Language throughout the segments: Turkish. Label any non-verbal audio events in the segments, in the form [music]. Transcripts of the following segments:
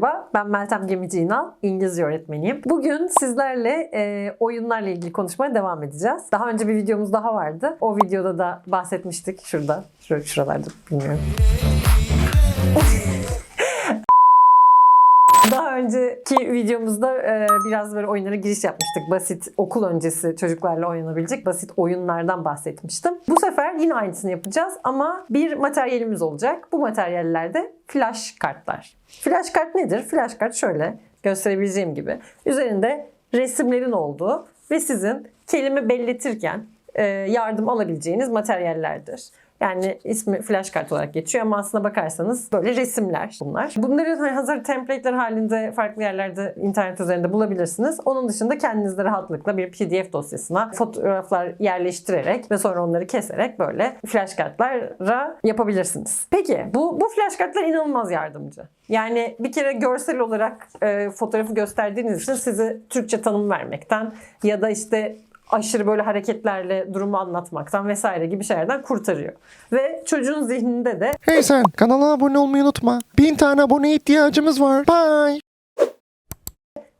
Merhaba. Ben Meltem Gemici İnal, İngilizce öğretmeniyim. Bugün sizlerle e, oyunlarla ilgili konuşmaya devam edeceğiz. Daha önce bir videomuz daha vardı. O videoda da bahsetmiştik. Şurada, şur şuralarda bilmiyorum. Önceki videomuzda e, biraz böyle oyunlara giriş yapmıştık. Basit okul öncesi çocuklarla oynanabilecek basit oyunlardan bahsetmiştim. Bu sefer yine aynısını yapacağız ama bir materyalimiz olacak. Bu materyallerde flash kartlar. Flash kart nedir? Flash kart şöyle gösterebileceğim gibi. Üzerinde resimlerin olduğu ve sizin kelime belletirken e, yardım alabileceğiniz materyallerdir. Yani ismi flash kart olarak geçiyor ama aslına bakarsanız böyle resimler bunlar. Bunları hani hazır template'ler halinde farklı yerlerde internet üzerinde bulabilirsiniz. Onun dışında kendiniz de rahatlıkla bir PDF dosyasına fotoğraflar yerleştirerek ve sonra onları keserek böyle flash kartlara yapabilirsiniz. Peki bu, bu flash kartlar inanılmaz yardımcı. Yani bir kere görsel olarak e, fotoğrafı gösterdiğiniz için sizi Türkçe tanım vermekten ya da işte aşırı böyle hareketlerle durumu anlatmaktan vesaire gibi şeylerden kurtarıyor. Ve çocuğun zihninde de Hey sen kanala abone olmayı unutma. Bin tane abone ihtiyacımız var. Bye.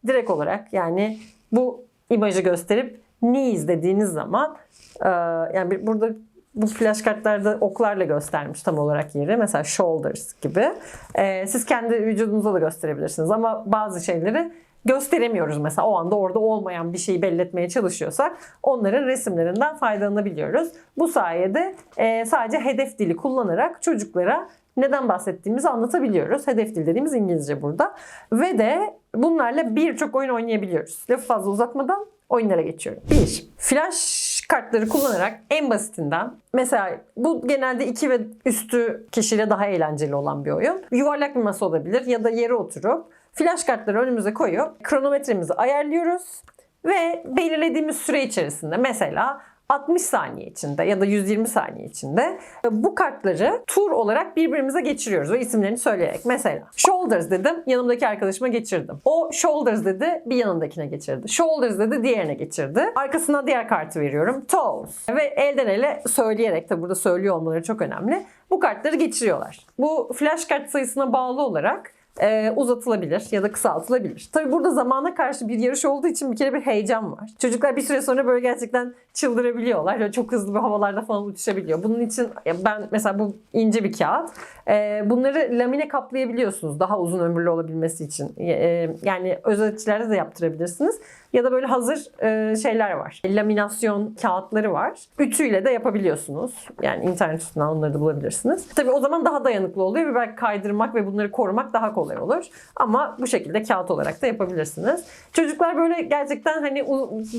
direkt olarak yani bu imajı gösterip knees dediğiniz zaman e, yani bir- burada bu flash kartlarda oklarla göstermiş tam olarak yeri. Mesela shoulders gibi. E, siz kendi vücudunuza da gösterebilirsiniz ama bazı şeyleri gösteremiyoruz mesela o anda orada olmayan bir şeyi belli etmeye çalışıyorsak onların resimlerinden faydalanabiliyoruz. Bu sayede e, sadece hedef dili kullanarak çocuklara neden bahsettiğimizi anlatabiliyoruz. Hedef dil dediğimiz İngilizce burada. Ve de bunlarla birçok oyun oynayabiliyoruz. Lafı fazla uzatmadan oyunlara geçiyorum. 1. Flash kartları kullanarak en basitinden mesela bu genelde 2 ve üstü kişiyle daha eğlenceli olan bir oyun. Yuvarlak bir masa olabilir ya da yere oturup flash kartları önümüze koyup kronometremizi ayarlıyoruz ve belirlediğimiz süre içerisinde mesela 60 saniye içinde ya da 120 saniye içinde bu kartları tur olarak birbirimize geçiriyoruz ve isimlerini söyleyerek. Mesela shoulders dedim yanımdaki arkadaşıma geçirdim. O shoulders dedi bir yanındakine geçirdi. Shoulders dedi diğerine geçirdi. Arkasına diğer kartı veriyorum. Toes. Ve elden ele söyleyerek tabi burada söylüyor olmaları çok önemli. Bu kartları geçiriyorlar. Bu flash kart sayısına bağlı olarak e, uzatılabilir ya da kısaltılabilir. Tabii burada zamana karşı bir yarış olduğu için bir kere bir heyecan var. Çocuklar bir süre sonra böyle gerçekten çıldırabiliyorlar. Böyle çok hızlı bir havalarda falan uçuşabiliyor. Bunun için ben mesela bu ince bir kağıt. E, bunları lamine kaplayabiliyorsunuz daha uzun ömürlü olabilmesi için. E, yani özellikçilerde de yaptırabilirsiniz. Ya da böyle hazır e, şeyler var. Laminasyon kağıtları var. Ütüyle de yapabiliyorsunuz. Yani internet üstünden onları da bulabilirsiniz. Tabii o zaman daha dayanıklı oluyor ve belki kaydırmak ve bunları korumak daha kolay olur. Ama bu şekilde kağıt olarak da yapabilirsiniz. Çocuklar böyle gerçekten hani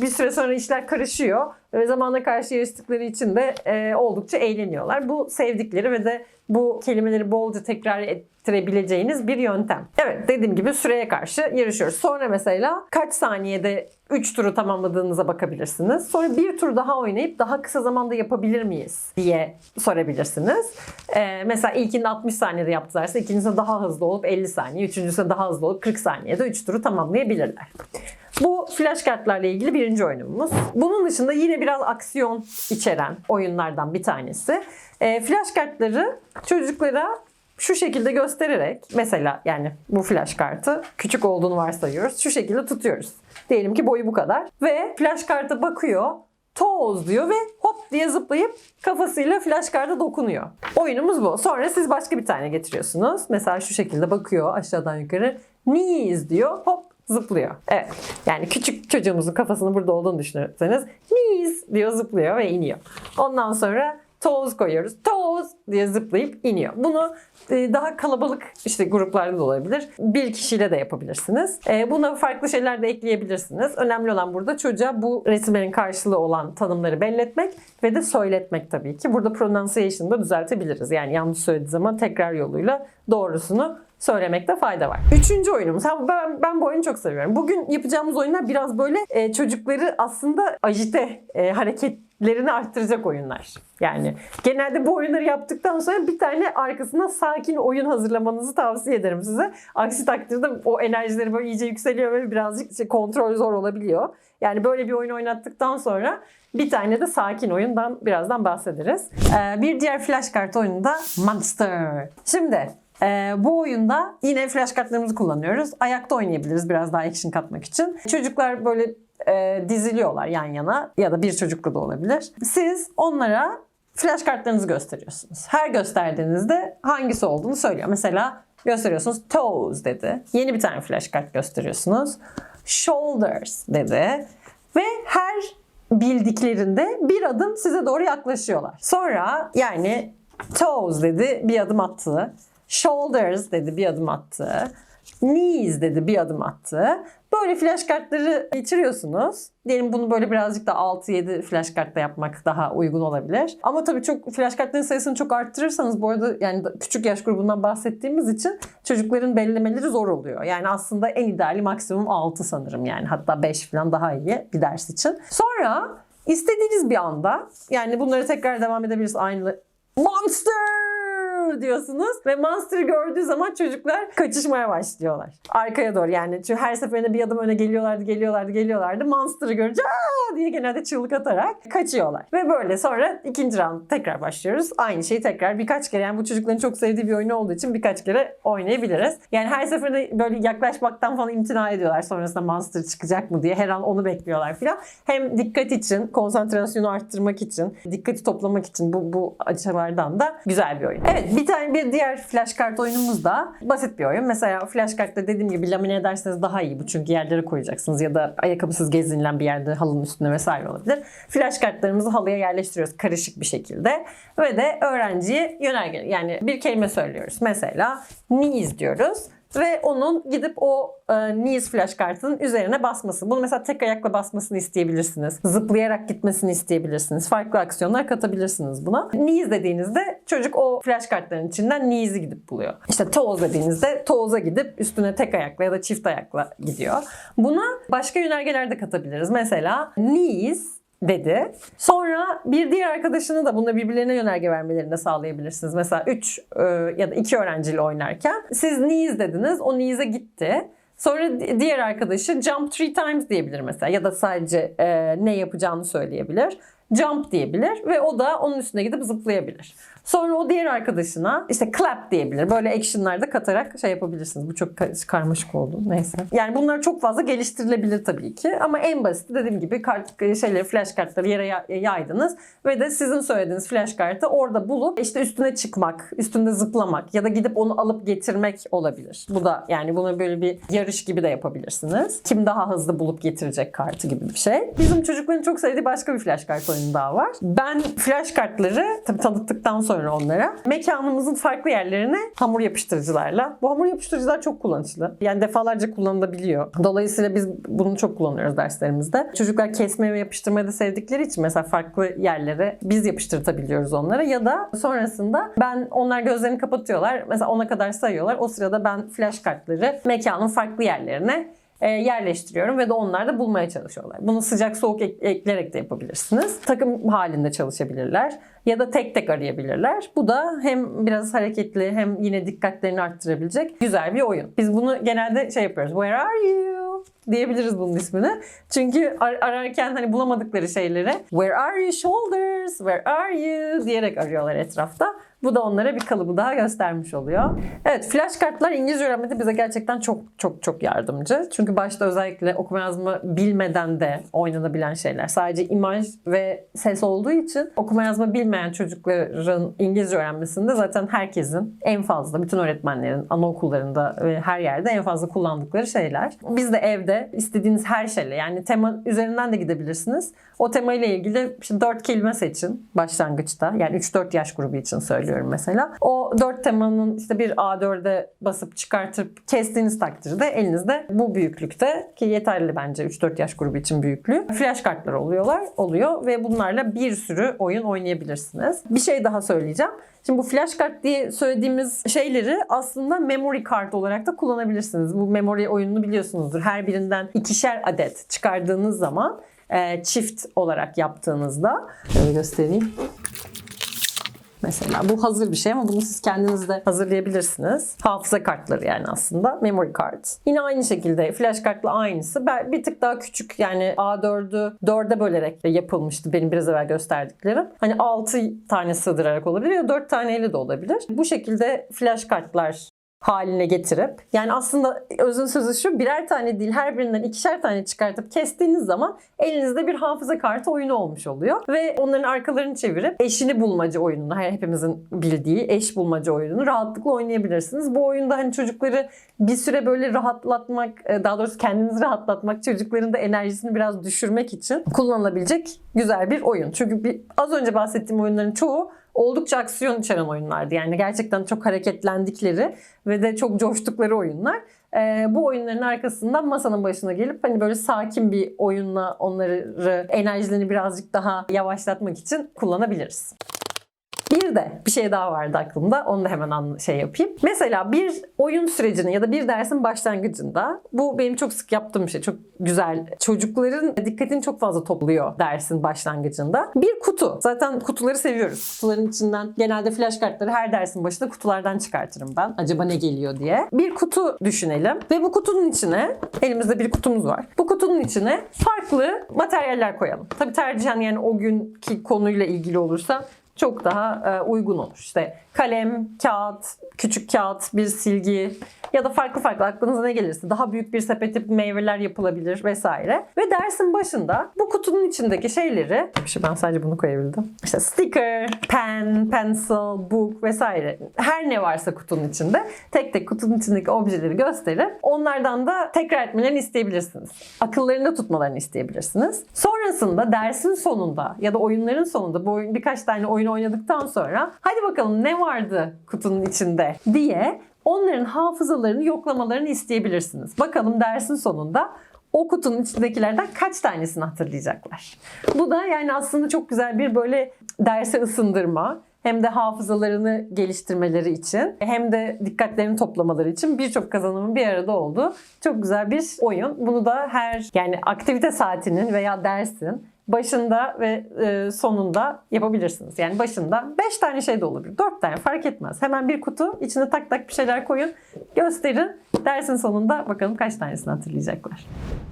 bir süre sonra işler karışıyor ve zamana karşı yarıştıkları için de e, oldukça eğleniyorlar. Bu sevdikleri ve de bu kelimeleri bolca tekrar ettirebileceğiniz bir yöntem. Evet dediğim gibi süreye karşı yarışıyoruz. Sonra mesela kaç saniyede 3 turu tamamladığınıza bakabilirsiniz. Sonra bir tur daha oynayıp daha kısa zamanda yapabilir miyiz diye sorabilirsiniz. Ee, mesela ilkinde 60 saniyede yaptılarsa ikincisinde daha hızlı olup 50 saniye, üçüncüsünde daha hızlı olup 40 saniyede 3 turu tamamlayabilirler. Bu flash kartlarla ilgili birinci oyunumuz. Bunun dışında yine biraz aksiyon içeren oyunlardan bir tanesi. Ee, flash kartları çocuklara şu şekilde göstererek mesela yani bu flash kartı küçük olduğunu varsayıyoruz. Şu şekilde tutuyoruz. Diyelim ki boyu bu kadar. Ve flash karta bakıyor. Toes diyor ve hop diye zıplayıp kafasıyla flash karta dokunuyor. Oyunumuz bu. Sonra siz başka bir tane getiriyorsunuz. Mesela şu şekilde bakıyor aşağıdan yukarı. Knees diyor. Hop zıplıyor. Evet. Yani küçük çocuğumuzun kafasının burada olduğunu düşünürseniz knees diyor zıplıyor ve iniyor. Ondan sonra toes koyuyoruz. Toes diye zıplayıp iniyor. Bunu e, daha kalabalık işte gruplarda da olabilir. Bir kişiyle de yapabilirsiniz. E, Buna farklı şeyler de ekleyebilirsiniz. Önemli olan burada çocuğa bu resimlerin karşılığı olan tanımları belli etmek ve de söyletmek tabii ki. Burada pronunciation'ı da düzeltebiliriz. Yani yanlış söylediği zaman tekrar yoluyla doğrusunu söylemekte fayda var. Üçüncü oyunumuz. Ha, ben, ben bu oyunu çok seviyorum. Bugün yapacağımız oyunlar biraz böyle e, çocukları aslında ajite e, hareketlerini arttıracak oyunlar. Yani genelde bu oyunları yaptıktan sonra bir tane arkasına sakin oyun hazırlamanızı tavsiye ederim size. Aksi takdirde o enerjileri böyle iyice yükseliyor ve birazcık işte kontrol zor olabiliyor. Yani böyle bir oyun oynattıktan sonra bir tane de sakin oyundan birazdan bahsederiz. Ee, bir diğer flash kart oyunu da Monster. Şimdi Ee, bu oyunda yine flash kartlarımızı kullanıyoruz. Ayakta oynayabiliriz biraz daha action katmak için. Çocuklar böyle e, diziliyorlar yan yana ya da bir çocuklu da olabilir. Siz onlara flash kartlarınızı gösteriyorsunuz. Her gösterdiğinizde hangisi olduğunu söylüyor. Mesela gösteriyorsunuz toes dedi. Yeni bir tane flash kart gösteriyorsunuz. Shoulders dedi. Ve her bildiklerinde bir adım size doğru yaklaşıyorlar. Sonra yani toes dedi bir adım attı. Shoulders dedi bir adım attı. Knees dedi bir adım attı. Böyle flash kartları geçiriyorsunuz. Diyelim bunu böyle birazcık da 6-7 flash kartta yapmak daha uygun olabilir. Ama tabii çok flash kartların sayısını çok arttırırsanız bu arada yani küçük yaş grubundan bahsettiğimiz için çocukların belirlemeleri zor oluyor. Yani aslında en ideali maksimum 6 sanırım yani hatta 5 falan daha iyi bir ders için. Sonra istediğiniz bir anda yani bunları tekrar devam edebiliriz aynı Monster diyorsunuz ve Monster'ı gördüğü zaman çocuklar kaçışmaya başlıyorlar. Arkaya doğru yani çünkü her seferinde bir adım öne geliyorlardı, geliyorlardı, geliyorlardı. Monster'ı görünce aa diye genelde çığlık atarak kaçıyorlar. Ve böyle sonra ikinci round tekrar başlıyoruz. Aynı şeyi tekrar birkaç kere yani bu çocukların çok sevdiği bir oyun olduğu için birkaç kere oynayabiliriz. Yani her seferinde böyle yaklaşmaktan falan imtina ediyorlar sonrasında Monster çıkacak mı diye her an onu bekliyorlar filan. Hem dikkat için, konsantrasyonu arttırmak için, dikkati toplamak için bu, bu açılardan da güzel bir oyun. Evet bir tane bir diğer flash kart oyunumuz da basit bir oyun. Mesela flash kartta dediğim gibi lamine ederseniz daha iyi bu çünkü yerlere koyacaksınız ya da ayakkabısız gezinilen bir yerde halının üstünde vesaire olabilir. Flash kartlarımızı halıya yerleştiriyoruz karışık bir şekilde ve de öğrenciye yönerge yani bir kelime söylüyoruz. Mesela knees diyoruz ve onun gidip o e, knees flash kartının üzerine basması. Bunu mesela tek ayakla basmasını isteyebilirsiniz. Zıplayarak gitmesini isteyebilirsiniz. Farklı aksiyonlar katabilirsiniz buna. Knees dediğinizde çocuk o flash kartların içinden knees'i gidip buluyor. İşte toes dediğinizde toes'a gidip üstüne tek ayakla ya da çift ayakla gidiyor. Buna başka yönergeler de katabiliriz. Mesela knees dedi. Sonra bir diğer arkadaşını da bunda birbirlerine yönerge vermelerini de sağlayabilirsiniz. Mesela 3 ya da 2 öğrenciyle oynarken siz knees dediniz. O knees'e gitti. Sonra di- diğer arkadaşı jump three times diyebilir mesela ya da sadece e, ne yapacağını söyleyebilir. Jump diyebilir ve o da onun üstüne gidip zıplayabilir. Sonra o diğer arkadaşına işte clap diyebilir. Böyle action'larda katarak şey yapabilirsiniz. Bu çok ka- karmaşık oldu. Neyse. Yani bunlar çok fazla geliştirilebilir tabii ki. Ama en basit dediğim gibi kart, şeyleri, flash kartları yere ya- yaydınız. Ve de sizin söylediğiniz flash kartı orada bulup işte üstüne çıkmak, üstünde zıplamak ya da gidip onu alıp getirmek olabilir. Bu da yani bunu böyle bir yarış gibi de yapabilirsiniz. Kim daha hızlı bulup getirecek kartı gibi bir şey. Bizim çocukların çok sevdiği başka bir flash kart oyunu daha var. Ben flash kartları tabii tanıttıktan sonra onlara mekanımızın farklı yerlerine hamur yapıştırıcılarla. Bu hamur yapıştırıcılar çok kullanışlı. Yani defalarca kullanılabiliyor. Dolayısıyla biz bunu çok kullanıyoruz derslerimizde. Çocuklar kesmeyi ve yapıştırmayı da sevdikleri için mesela farklı yerlere biz yapıştırtabiliyoruz onlara ya da sonrasında ben onlar gözlerini kapatıyorlar. Mesela ona kadar sayıyorlar. O sırada ben flash kartları mekanın farklı yerlerine yerleştiriyorum ve de onlar da bulmaya çalışıyorlar. Bunu sıcak soğuk ek- ekleyerek de yapabilirsiniz. Takım halinde çalışabilirler ya da tek tek arayabilirler. Bu da hem biraz hareketli hem yine dikkatlerini arttırabilecek güzel bir oyun. Biz bunu genelde şey yapıyoruz. Where are you? diyebiliriz bunun ismini. Çünkü ar- ararken hani bulamadıkları şeyleri Where are you shoulders? Where are you? diyerek arıyorlar etrafta. Bu da onlara bir kalıbı daha göstermiş oluyor. Evet flash kartlar İngilizce öğrenmede bize gerçekten çok çok çok yardımcı. Çünkü başta özellikle okuma yazma bilmeden de oynanabilen şeyler. Sadece imaj ve ses olduğu için okuma yazma bilmeyen çocukların İngilizce öğrenmesinde zaten herkesin en fazla bütün öğretmenlerin anaokullarında ve her yerde en fazla kullandıkları şeyler. Biz de evde istediğiniz her şeyle yani tema üzerinden de gidebilirsiniz. O tema ile ilgili işte 4 kelime seçin başlangıçta. Yani 3-4 yaş grubu için söylüyorum mesela. O 4 temanın işte bir A4'e basıp çıkartıp kestiğiniz takdirde elinizde bu büyüklükte ki yeterli bence 3-4 yaş grubu için büyüklüğü. Flash kartlar oluyorlar, oluyor ve bunlarla bir sürü oyun oynayabilirsiniz. Bir şey daha söyleyeceğim. Şimdi bu flash kart diye söylediğimiz şeyleri aslında memory kart olarak da kullanabilirsiniz. Bu memory oyununu biliyorsunuzdur. Her birinden ikişer adet çıkardığınız zaman çift olarak yaptığınızda şöyle göstereyim. Mesela bu hazır bir şey ama bunu siz kendiniz de hazırlayabilirsiniz. Hafıza kartları yani aslında. Memory card. Yine aynı şekilde flash kartla aynısı. Bir tık daha küçük yani A4'ü 4'e bölerek yapılmıştı benim biraz evvel gösterdiklerim. Hani 6 tane sığdırarak olabilir ya 4 taneyle de olabilir. Bu şekilde flash kartlar haline getirip yani aslında özün sözü şu birer tane değil her birinden ikişer tane çıkartıp kestiğiniz zaman elinizde bir hafıza kartı oyunu olmuş oluyor ve onların arkalarını çevirip eşini bulmaca oyununu her hepimizin bildiği eş bulmaca oyununu rahatlıkla oynayabilirsiniz. Bu oyunda hani çocukları bir süre böyle rahatlatmak e, daha doğrusu kendinizi rahatlatmak çocukların da enerjisini biraz düşürmek için kullanılabilecek güzel bir oyun. Çünkü bir, az önce bahsettiğim oyunların çoğu oldukça aksiyon içeren oyunlardı. Yani gerçekten çok hareketlendikleri ve de çok coştukları oyunlar. Ee, bu oyunların arkasından masanın başına gelip hani böyle sakin bir oyunla onları enerjilerini birazcık daha yavaşlatmak için kullanabiliriz. Bir de bir şey daha vardı aklımda. Onu da hemen şey yapayım. Mesela bir oyun sürecinin ya da bir dersin başlangıcında bu benim çok sık yaptığım bir şey. Çok güzel. Çocukların dikkatini çok fazla topluyor dersin başlangıcında. Bir kutu. Zaten kutuları seviyoruz. Kutuların içinden genelde flash kartları her dersin başında kutulardan çıkartırım ben. Acaba ne geliyor diye. Bir kutu düşünelim ve bu kutunun içine elimizde bir kutumuz var. Bu kutunun içine farklı materyaller koyalım. Tabii tercihen yani o günkü konuyla ilgili olursa çok daha e, uygun olur. İşte kalem, kağıt, küçük kağıt, bir silgi ya da farklı farklı aklınıza ne gelirse daha büyük bir sepet meyveler yapılabilir vesaire. Ve dersin başında bu kutunun içindeki şeyleri işte ben sadece bunu koyabildim. İşte sticker, pen, pencil, book vesaire her ne varsa kutunun içinde tek tek kutunun içindeki objeleri gösterip onlardan da tekrar etmelerini isteyebilirsiniz. Akıllarında tutmalarını isteyebilirsiniz. Sonrasında dersin sonunda ya da oyunların sonunda bu oyun birkaç tane oyun oynadıktan sonra hadi bakalım ne vardı kutunun içinde diye onların hafızalarını yoklamalarını isteyebilirsiniz. Bakalım dersin sonunda o kutunun içindekilerden kaç tanesini hatırlayacaklar. Bu da yani aslında çok güzel bir böyle derse ısındırma hem de hafızalarını geliştirmeleri için hem de dikkatlerini toplamaları için birçok kazanımın bir arada olduğu çok güzel bir oyun. Bunu da her yani aktivite saatinin veya dersin başında ve e, sonunda yapabilirsiniz. Yani başında 5 tane şey de olabilir. 4 tane fark etmez. Hemen bir kutu içine tak tak bir şeyler koyun. Gösterin. Dersin sonunda bakalım kaç tanesini hatırlayacaklar.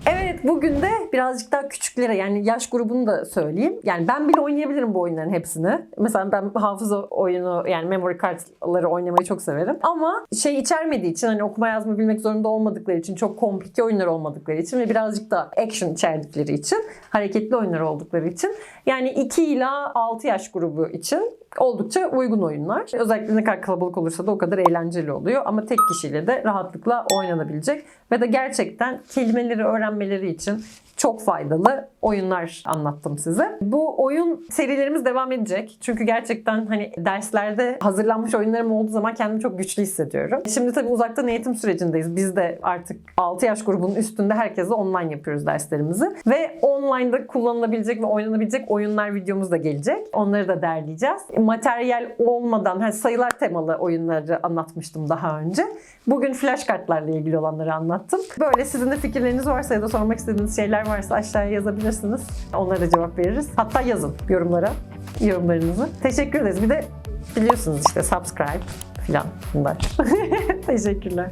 Evet bugün de birazcık daha küçüklere yani yaş grubunu da söyleyeyim. Yani ben bile oynayabilirim bu oyunların hepsini. Mesela ben hafıza oyunu yani memory kartları oynamayı çok severim. Ama şey içermediği için hani okuma yazma bilmek zorunda olmadıkları için çok komplike oyunlar olmadıkları için ve birazcık da action içerdikleri için hareketli oyunlar oldukları için. Yani 2 ila 6 yaş grubu için oldukça uygun oyunlar. Özellikle ne kadar kalabalık olursa da o kadar eğlenceli oluyor. Ama tek kişiyle de rahatlıkla oynanabilecek ve de gerçekten kelimeleri öğrenmeleri için çok faydalı oyunlar anlattım size. Bu oyun serilerimiz devam edecek. Çünkü gerçekten hani derslerde hazırlanmış oyunlarım olduğu zaman kendimi çok güçlü hissediyorum. Şimdi tabii uzaktan eğitim sürecindeyiz. Biz de artık 6 yaş grubunun üstünde herkesle online yapıyoruz derslerimizi. Ve online'da kullanılabilecek ve oynanabilecek oyunlar videomuz da gelecek. Onları da derleyeceğiz. Materyal olmadan hani sayılar temalı oyunları anlatmıştım daha önce. Bugün flash kartlarla ilgili olanları anlattım. Böyle sizin de fikirleriniz varsa ya da sormak istediğiniz şeyler varsa aşağıya yazabilirsiniz. Onlara cevap veririz. Hatta yazın yorumlara yorumlarınızı. Teşekkür ederiz. Bir de biliyorsunuz işte subscribe falan bunlar. [laughs] Teşekkürler.